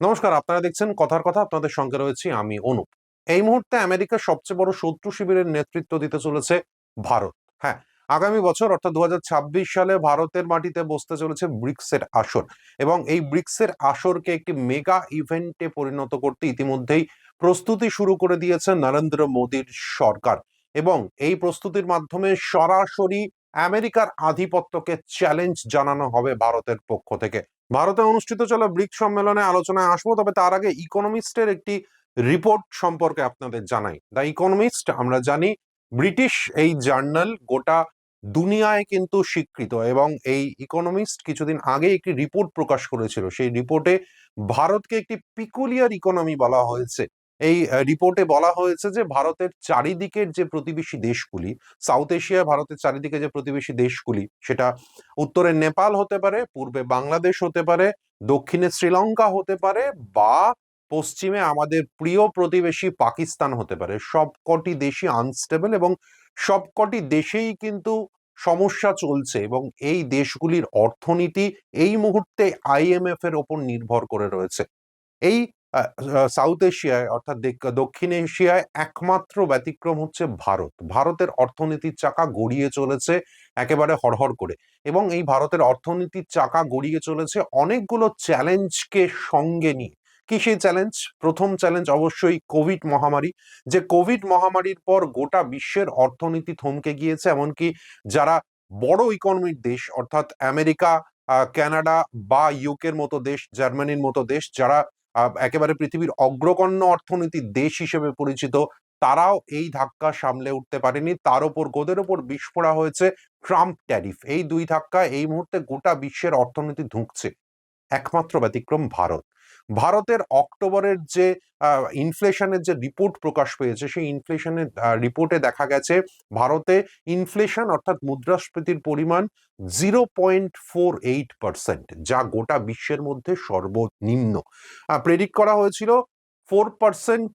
নমস্কার, আপনারা দেখছেন কথার কথা, আপনাদের সঙ্গে রয়েছি আমি অনুপ। এই মুহূর্তে আমেরিকার সবচেয়ে বড় শত্রু শিবিরের নেতৃত্ব দিতে চলেছে ভারত। হ্যাঁ আগামী বছর, অর্থাৎ দু হাজার ছাব্বিশ সালে ভারতের মাটিতে বসতে চলেছে ব্রিক্সের আসর এবং এই ব্রিক্সের আসরকে একটি মেগা ইভেন্টে পরিণত করতে ইতিমধ্যেই প্রস্তুতি শুরু করে দিয়েছে নরেন্দ্র মোদীর সরকার এবং এই প্রস্তুতির মাধ্যমে সরাসরি আমেরিকার আধিপত্যকে চ্যালেঞ্জ জানানো হবে ভারতের পক্ষ থেকে। ভারতে অনুষ্ঠিত চলা ব্রিক সম্মেলনে আলোচনায় আসব, তবে তার আগে ইকোনমিস্টের একটি রিপোর্ট সম্পর্কে আপনাদের জানাই। দ্য ইকোনমিস্ট আমরা জানি, ব্রিটিশ এই জার্নাল গোটা দুনিয়ায় কিন্তু স্বীকৃত এবং এই ইকোনমিস্ট কিছুদিন আগে একটি রিপোর্ট প্রকাশ করেছিল। সেই রিপোর্টে ভারতকে একটি পিকুলিয়ার ইকোনমি বলা হয়েছে। এই রিপোর্টে বলা হয়েছে যে ভারতের চারিদিকের যে প্রতিবেশী দেশগুলি সাউথ এশিয়া ভারতের চারিদিকে যে প্রতিবেশী দেশগুলি, সেটা উত্তরে নেপাল হতে পারে, পূর্বে বাংলাদেশ হতে পারে, দক্ষিণে শ্রীলঙ্কা হতে পারে বা পশ্চিমে আমাদের প্রিয় প্রতিবেশী পাকিস্তান হতে পারে। সবকটি দেশই আনস্টেবল এবং সবকটি দেশেই কিন্তু সমস্যা চলছে এবং এই দেশগুলির অর্থনীতি এই মুহূর্তে আইএমএফ এর ওপর নির্ভর করে রয়েছে। এই সাউথ এশিয়ায় অর্থাৎ দক্ষিণ এশিয়ায় একমাত্র ব্যতিক্রম হচ্ছে ভারত। ভারতের অর্থনীতির চাকা গড়িয়ে চলেছে একেবারে হড়হড় করে এবং এই ভারতের অর্থনীতির চাকা গড়িয়ে চলেছে অনেকগুলো চ্যালেঞ্জকে সঙ্গে নিয়ে। কি সেই চ্যালেঞ্জ? প্রথম চ্যালেঞ্জ অবশ্যই কোভিড মহামারী। যে কোভিড মহামারীর পর গোটা বিশ্বের অর্থনীতি থমকে গিয়েছে, এমনকি যারা বড় ইকোনমির দেশ, অর্থাৎ আমেরিকা কানাডা বা ইউকের মতো দেশ জার্মানির মতো দেশ, যারা একেবারে পৃথিবীর অগ্রগণ্য অর্থনীতির দেশ হিসেবে পরিচিত, তারাও এই ধাক্কা সামলে উঠতে পারেনি। তার ওপর, গোদের ওপর বিস্ফোরা হয়েছে ট্রাম্প ট্যারিফ। এই দুই ধাক্কা এই মুহূর্তে গোটা বিশ্বের অর্থনীতি ধুঁকছে। একমাত্র ব্যতিক্রম ভারত। ভারতের অক্টোবরের যে ইনফ্লেশনের যে রিপোর্ট প্রকাশ পেয়েছে, সেই ইনফ্লেশনের রিপোর্টে দেখা গেছে ভারতে ইনফ্লেশন অর্থাৎ মুদ্রাস্ফীতির পরিমাণ zero point four eight percent যা গোটা বিশ্বের মধ্যে সর্বনিম্ন। প্রেডিক্ট করা হয়েছিল ফোর পার্সেন্ট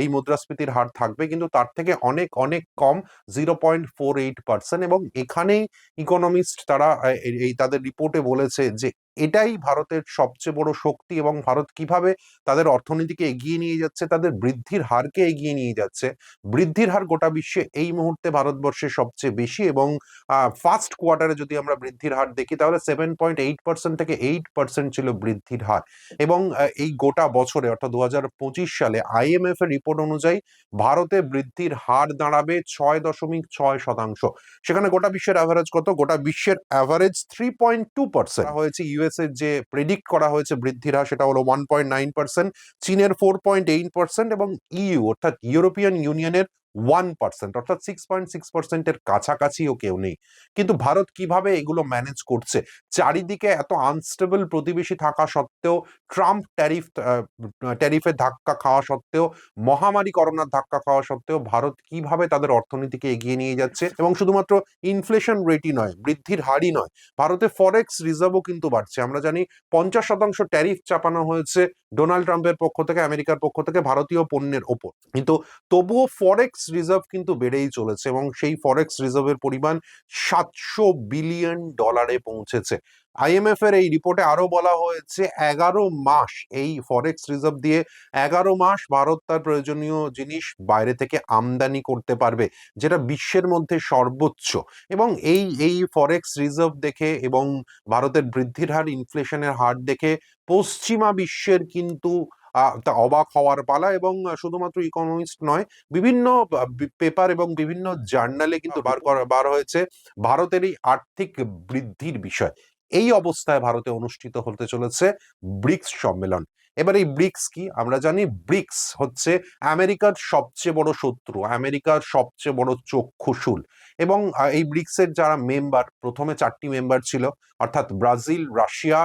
এই মুদ্রাস্ফীতির হার থাকবে, কিন্তু তার থেকে অনেক অনেক কম zero point four eight percent এবং এখানেই ইকোনমিস্ট তারা এই- এই তাদের রিপোর্টে বলেছে যে এটাই ভারতের সবচেয়ে বড় শক্তি এবং ভারত কীভাবে তাদের অর্থনীতিকে এগিয়ে নিয়ে যাচ্ছে, তাদের বৃদ্ধির হারকে এগিয়ে নিয়ে যাচ্ছে, বৃদ্ধির হার গোটা বিশ্বে এই মুহূর্তে ভারতবর্ষে সবচেয়ে বেশি এবং ফার্স্ট কোয়ার্টারে যদি আমরা বৃদ্ধির হার দেখি, তাহলে সেভেন পয়েন্ট এইট পার্সেন্ট থেকে এইট পার্সেন্ট ছিল বৃদ্ধির হার এবং এই গোটা বছরে অর্থাৎ দু হাজার পঁচিশ সালে আইএমএফ এর রিপোর্ট অনুযায়ী ভারতে বৃদ্ধির হার দাঁড়াবে ছয় দশমিক ছয় শতাংশ। সেখানে গোটা বিশ্বের অ্যাভারেজ কত? গোটা বিশ্বের average three point two percent হয়েছে ইউএস এর যে প্রেডিক্ট করা হয়েছে বৃদ্ধির হার সেটা হলো ওয়ান পয়েন্ট নাইন পার্সেন্ট চীনের ফোর পয়েন্ট এইট পার্সেন্ট এবং ইউ অর্থাৎ ইউরোপিয়ান ইউনিয়নের ওয়ান পার্সেন্ট অর্থাৎ সিক্স পয়েন্ট সিক্স পার্সেন্টের কাছাকাছিও কেউ নেই। কিন্তু ভারত কীভাবে এগুলো ম্যানেজ করছে? চারিদিকে এত আনস্টেবল প্রতিবেশী থাকা সত্ত্বেও ট্রাম্প ট্যারিফ ট্যারিফের ধাক্কা খাওয়া সত্ত্বেও, মহামারী করোনার ধাক্কা খাওয়া সত্ত্বেও ভারত কীভাবে তাদের অর্থনীতিকে এগিয়ে নিয়ে যাচ্ছে? এবং শুধুমাত্র ইনফ্লেশন রেটই নয়, বৃদ্ধির হারই নয়, ভারতে ফরেক্স রিজার্ভও কিন্তু বাড়ছে। আমরা জানি পঞ্চাশ শতাংশ ট্যারিফ চাপানো হয়েছে ডোনাল্ড ট্রাম্পের পক্ষ থেকে, আমেরিকার পক্ষ থেকে ভারতীয় পণ্যের ওপর। কিন্তু তবুও ফরেক্স রিজার্ভ কিন্তু বেড়েই চলেছে এবং সেই ফরেক্স রিজার্ভের পরিমাণ সাতশো বিলিয়ন ডলারে পৌঁছেছে। আইএমএফ এর এই রিপোর্টে আরও বলা হয়েছে, এগারো মাস এই ফরেক্স রিজার্ভ দিয়ে এগারো মাস ভারত তার প্রয়োজনীয় জিনিস বাইরে থেকে আমদানি করতে পারবে, যেটা বিশ্বের মধ্যে সর্বোচ্চ। এবং এই এই ফরেক্স রিজার্ভ দেখে এবং ভারতের বৃদ্ধির হার ইনফ্লেশনের হার দেখে পশ্চিমা বিশ্বের কিন্তু তা অবাক হওয়ার পালা এবং শুধুমাত্র ইকোনমিস্ট নয়, বিভিন্ন পেপার এবং বিভিন্ন জার্নালে কিন্তু বার করা, বার হয়েছে ভারতের এই আর্থিক বৃদ্ধির বিষয়। এই অবস্থায় ভারতে অনুষ্ঠিত হতে চলেছে ব্রিক্স সম্মেলন। এবার এই ব্রিক্স কি? আমরা জানি ব্রিক্স হচ্ছে আমেরিকার সবচেয়ে বড় শত্রু, আমেরিকার সবচেয়ে বড় চক্ষুশূল এবং এই ব্রিক্সের যারা মেম্বার প্রথমে চারটি মেম্বার ছিল, অর্থাৎ ব্রাজিল, রাশিয়া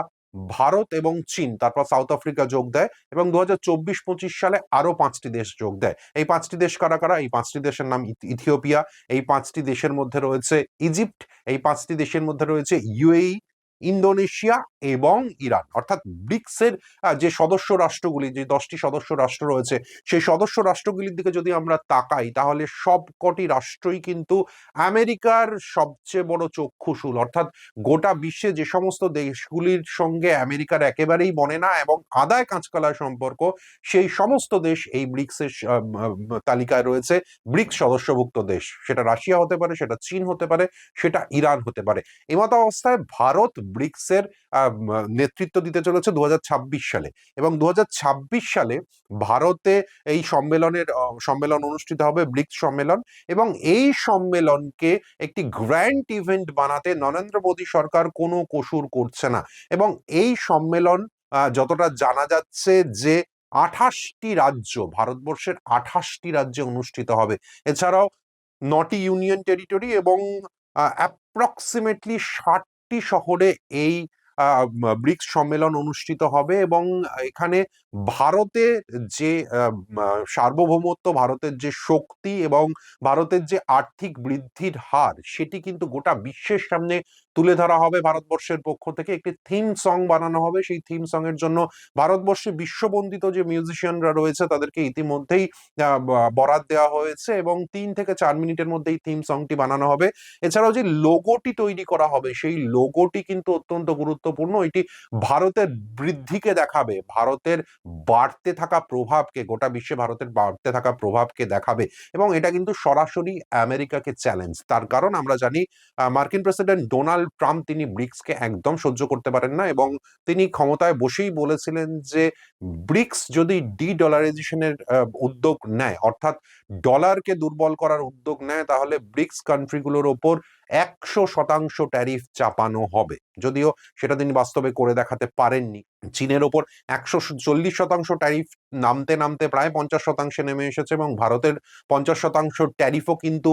ভারত এবং চীন, তারপর সাউথ আফ্রিকা যোগ দেয় এবং দু হাজার চব্বিশ পঁচিশ সালে আরও পাঁচটি দেশ যোগ দেয়। এই পাঁচটি দেশ কারা কারা? এই পাঁচটি দেশের নাম ইথিওপিয়া, এই পাঁচটি দেশের মধ্যে রয়েছে ইজিপ্ট, এই পাঁচটি দেশের মধ্যে রয়েছে ইউএই, ইন্দোনেশিয়া এবং ইরান। অর্থাৎ ব্রিক্সের যে সদস্য রাষ্ট্রগুলি, যে দশটি সদস্য রাষ্ট্র রয়েছে, সেই সদস্য রাষ্ট্রগুলির দিকে যদি আমরা তাকাই, তাহলে সবকটি রাষ্ট্রই কিন্তু আমেরিকার সবচেয়ে বড় চক্ষুশূল অর্থাৎ গোটা বিশ্বে যে সমস্ত দেশগুলির সঙ্গে আমেরিকার একেবারেই বনে না এবং আদায় কাঁচকলা সম্পর্ক, সেই সমস্ত দেশ এই ব্রিক্সের তালিকায় রয়েছে। ব্রিক্স সদস্যভুক্ত দেশ, সেটা রাশিয়া হতে পারে, সেটা চীন হতে পারে, সেটা ইরান হতে পারে। এমত অবস্থায় ভারত ব্রিক্সের নেতৃত্ব দিতে চলেছে দু হাজার ছাব্বিশ সালে। এবং দু হাজার ছাব্বিশ সালে ভারতে এই সম্মেলনের সম্মেলন অনুষ্ঠিত হবে ব্রিক্স সম্মেলন। এবং এই সম্মেলনকে একটি গ্র্যান্ড ইভেন্ট বানাতে নরেন্দ্র মোদী সরকার কোনো কসুর করছে না। এবং এই সম্মেলন যতটা জানা যাচ্ছে যে আঠাশটি রাজ্য, ভারতবর্ষের আঠাশটি রাজ্যে অনুষ্ঠিত হবে। এছাড়াও নটি ইউনিয়ন টেরিটরি এবং অ্যাপ্রক্সিমেটলি ষাটটি শহরে এই ব্রিক্স সম্মেলন অনুষ্ঠিত হবে এবং এখানে ভারতের যে সার্বভৌমত্ব, ভারতের যে শক্তি এবং ভারতের যে আর্থিক বৃদ্ধির হার, সেটি কিন্তু গোটা বিশ্বের সামনে তুলে ধরা হবে ভারতবর্ষের পক্ষ থেকে। একটি থিম সং বানানো হবে। সেই থিম সং এর জন্য ভারতবর্ষে বিশ্ববন্দিত যে মিউজিশিয়ানরা রয়েছে, তাদেরকে ইতিমধ্যেই বরাদ দেওয়া হয়েছে এবং তিন থেকে চার মিনিটের মধ্যে এই থিম সংটি বানানো হবে। এছাড়াও যে লোগোটি তৈরি করা হবে, সেই লোগোটি কিন্তু অত্যন্ত গুরুত্বপূর্ণ। এটি ভারতের বৃদ্ধিকে দেখাবে, ভারতের বাড়তে থাকা প্রভাবকে, গোটা বিশ্বে ভারতের বাড়তে থাকা প্রভাবকে দেখাবে এবং এটা কিন্তু সরাসরি আমেরিকাকে চ্যালেঞ্জ তার কারণ আমরা জানি মার্কিন প্রেসিডেন্ট ডোনাল্ড ট্রাম্প তিনি ব্রিক্সকে একদম সহ্য করতে পারেন না এবং তিনি ক্ষমতায় বসেই বলেছিলেন যে, ব্রিক্স যদি ডি ডলারাইজেশনের উদ্যোগ নেয়, অর্থাৎ ডলারকে দুর্বল করার উদ্যোগ নেয়, তাহলে ব্রিক্স কান্ট্রিগুলোর ওপর একশো শতাংশ ট্যারিফ চাপানো হবে। যদিও সেটা তিনি বাস্তবে করে দেখাতে পারেননি। চীনের ওপর একশো চল্লিশ শতাংশ ট্যারিফ নামতে নামতে প্রায় পঞ্চাশ শতাংশে নেমে এসেছে এবং ভারতের পঞ্চাশ শতাংশ ট্যারিফও কিন্তু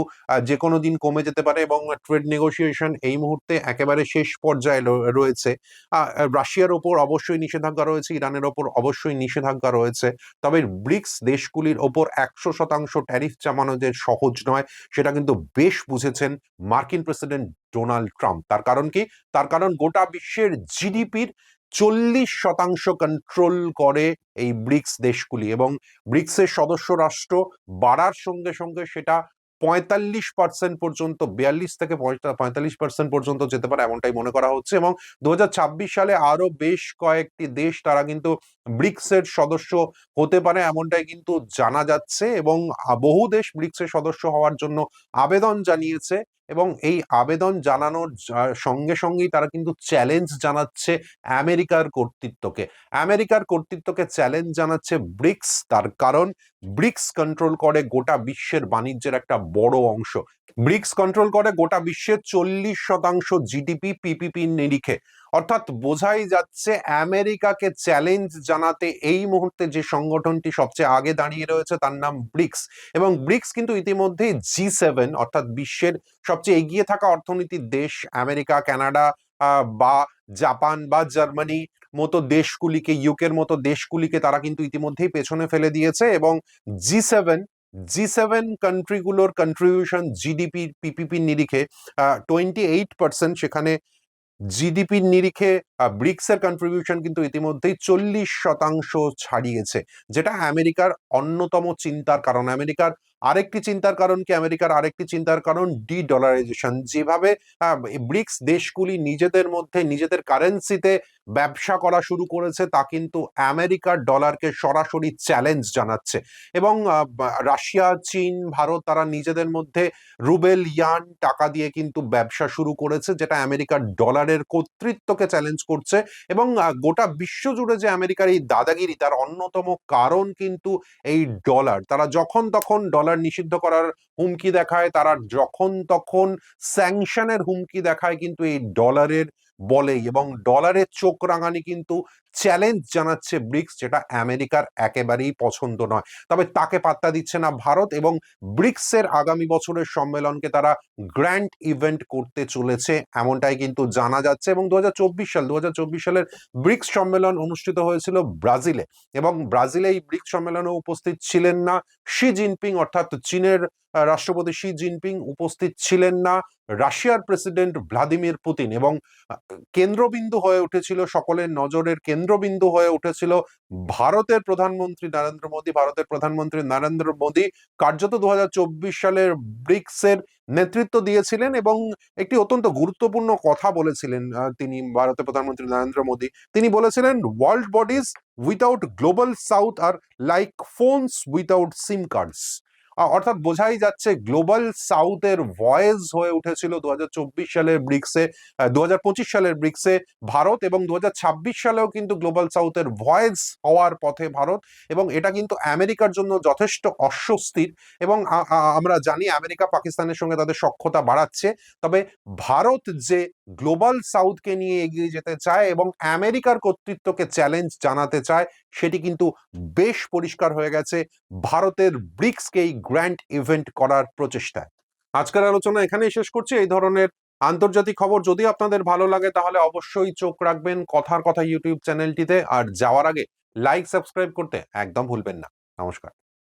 যে কোনো দিন কমে যেতে পারে এবং ট্রেড নেগোসিয়েশন এই মুহূর্তে একেবারে শেষ পর্যায়ে রয়েছে। রাশিয়ার ওপর অবশ্যই নিষেধাজ্ঞা রয়েছে, ইরানের ওপর অবশ্যই নিষেধাজ্ঞা রয়েছে। তবে ব্রিক্স দেশগুলির ওপর একশো শতাংশ ট্যারিফ চাপানো যে সহজ নয়, সেটা কিন্তু বেশ বুঝেছেন মার্কিন প্রেসিডেন্ট ডোনাল্ড ট্রাম্প। তার কারণ কি? তার কারণ গোটা বিশ্বের জিডিপির চল্লিশ শতাংশ কন্ট্রোল করে এই ব্রিক্স দেশগুলি এবং ব্রিক্সের সদস্য রাষ্ট্র বাড়ার সঙ্গে সঙ্গে সেটা পঁয়তাল্লিশ পার্সেন্ট পর্যন্ত, বিয়াল্লিশ থেকে পঁয়তাল্লিশ পার্সেন্ট পর্যন্ত যেতে পারে এমনটাই মনে করা হচ্ছে এবং দু হাজার ছাব্বিশ সালে আরও বেশ কয়েকটি দেশ তারা কিন্তু ব্রিক্সের সদস্য হতে পারে এমনটাই কিন্তু জানা যাচ্ছে এবং বহু দেশ ব্রিক্সের সদস্য হওয়ার জন্য আবেদন জানিয়েছে। এবং এই আবেদন জানানোর সঙ্গে সঙ্গেই তারা কিন্তু চ্যালেঞ্জ জানাচ্ছে আমেরিকার কর্তৃত্বকে। আমেরিকার কর্তৃত্বকে চ্যালেঞ্জ জানাচ্ছে ব্রিক্স, তার কারণ ব্রিক্স কন্ট্রোল করে গোটা বিশ্বের বাণিজ্যের একটা বড় অংশ। ব্রিক্স কন্ট্রোল করে গোটা বিশ্বের চল্লিশ শতাংশ জিডিপি পিপিপি নিরিখে। অর্থাৎ বোঝাই যাচ্ছে আমেরিকাকে চ্যালেঞ্জ জানাতে এই মুহূর্তে যে সংগঠনটি সবচেয়ে আগে দাঁড়িয়ে রয়েছে তার নাম ব্রিক্স। এবং ব্রিক্স কিন্তু ইতিমধ্যে জি সেভেন অর্থাৎ বিশ্বের সবচেয়ে এগিয়ে থাকা অর্থনীতির দেশ আমেরিকা, কানাডা বা জাপান বা জার্মানি মতো দেশগুলিকে ইউকের মতো দেশগুলিকে তারা কিন্তু ইতিমধ্যেই পেছনে ফেলে দিয়েছে এবং জি সেভেন জি সেভেন কান্ট্রিগুলোর কন্ট্রিবিউশন জিডিপি পিপিপি নিরিখে টোয়েন্টি এইট পার্সেন্ট সেখানে জিডিপির নিরিখে ব্রিক্সের কন্ট্রিবিউশন কিন্তু ইতিমধ্যেই চল্লিশ শতাংশ ছাড়িয়েছে, যেটা আমেরিকার অন্যতম চিন্তার কারণ। আমেরিকার আরেকটি চিন্তার কারণ কি? আমেরিকার আরেকটি চিন্তার কারণ ডি ডলারাইজেশন যেভাবে ব্রিক্স দেশগুলি নিজেদের মধ্যে, নিজেদের কারেন্সিতে ব্যবসা করা শুরু করেছে, তা কিন্তু আমেরিকার ডলারকে সরাসরি চ্যালেঞ্জ জানাচ্ছে। এবং রাশিয়া, চীন, ভারত, তারা নিজেদের মধ্যে রুবেল, ইয়ান টাকা দিয়ে কিন্তু ব্যবসা শুরু করেছে, যেটা আমেরিকার ডলারের কর্তৃত্বকে চ্যালেঞ্জ করছে। এবং গোটা বিশ্ব জুড়ে যে আমেরিকার এই দাদাগিরি, তার অন্যতম কারণ কিন্তু এই ডলার তারা যখন তখন ডলার নিষিদ্ধ করার হুমকি দেখায়, তারা যখন তখন স্যাংশনের হুমকি দেখায় কিন্তু এই ডলারের বলেই এবং ডলারের চোখ রাঙানি কিন্তু চ্যালেঞ্জ জানাচ্ছে ব্রিক্স, যেটা আমেরিকার একেবারেই পছন্দ নয়। তবে তাকে পাত্তা দিচ্ছে না ভারত এবং ব্রিক্সের আগামী বছরের সম্মেলনকে তারা গ্র্যান্ড ইভেন্ট করতে চলেছে এমনটাই কিন্তু জানা যাচ্ছে এবং দু সাল, দু সালের ব্রিক্স সম্মেলন অনুষ্ঠিত হয়েছিল ব্রাজিলে এবং ব্রাজিলে এই ব্রিক্স সম্মেলনে উপস্থিত ছিলেন না শি জিনপিং অর্থাৎ চীনের রাষ্ট্রপতি শি জিনপিং উপস্থিত ছিলেন না রাশিয়ার প্রেসিডেন্ট ভ্লাদিমির পুতিন এবং কেন্দ্রবিন্দু হয়ে উঠেছিল সকলের নজরের কেন্দ্রবিন্দু হয়ে উঠেছিল ভারতের প্রধানমন্ত্রী নরেন্দ্র মোদী, ভারতের প্রধানমন্ত্রী নরেন্দ্র মোদী কার্যত দু সালের ব্রিক্সের নেতৃত্ব দিয়েছিলেন এবং একটি অত্যন্ত গুরুত্বপূর্ণ কথা বলেছিলেন তিনি ভারতের প্রধানমন্ত্রী নরেন্দ্র মোদী। তিনি বলেছিলেন world bodies without global south are like phones without SIM cards অর্থাৎ বোঝাই যাচ্ছে গ্লোবাল সাউথের ভয়েস হয়ে উঠেছিল দু হাজার চব্বিশ সালের ব্রিক্সে দু হাজার পঁচিশ সালের ব্রিক্সে ভারত এবং দু হাজার ছাব্বিশ সালেও কিন্তু গ্লোবাল সাউথের ভয়েস হওয়ার পথে ভারত এবং এটা কিন্তু আমেরিকার জন্য যথেষ্ট অস্বস্তির এবং আমরা জানি আমেরিকা পাকিস্তানের সঙ্গে তাদের সক্ষতা বাড়াচ্ছে। তবে ভারত যে গ্লোবাল সাউথকে নিয়ে এগিয়ে যেতে চায় এবং আমেরিকার কর্তৃত্বকে চ্যালেঞ্জ জানাতে চায়, সেটি কিন্তু বেশ পরিষ্কার হয়ে গেছে। ভারতের ব্রিক্সকেই গ্র্যান্ড ইভেন্ট করার প্রচেষ্টায়। আজকের আলোচনা এখানেই শেষ করছি। এই ধরনের আন্তর্জাতিক খবর যদি আপনাদের ভালো লাগে, তাহলে অবশ্যই চোখ রাখবেন কথার কথা ইউটিউব চ্যানেলটিতে। আর যাওয়ার আগে লাইক সাবস্ক্রাইব করতে একদম ভুলবেন না। নমস্কার।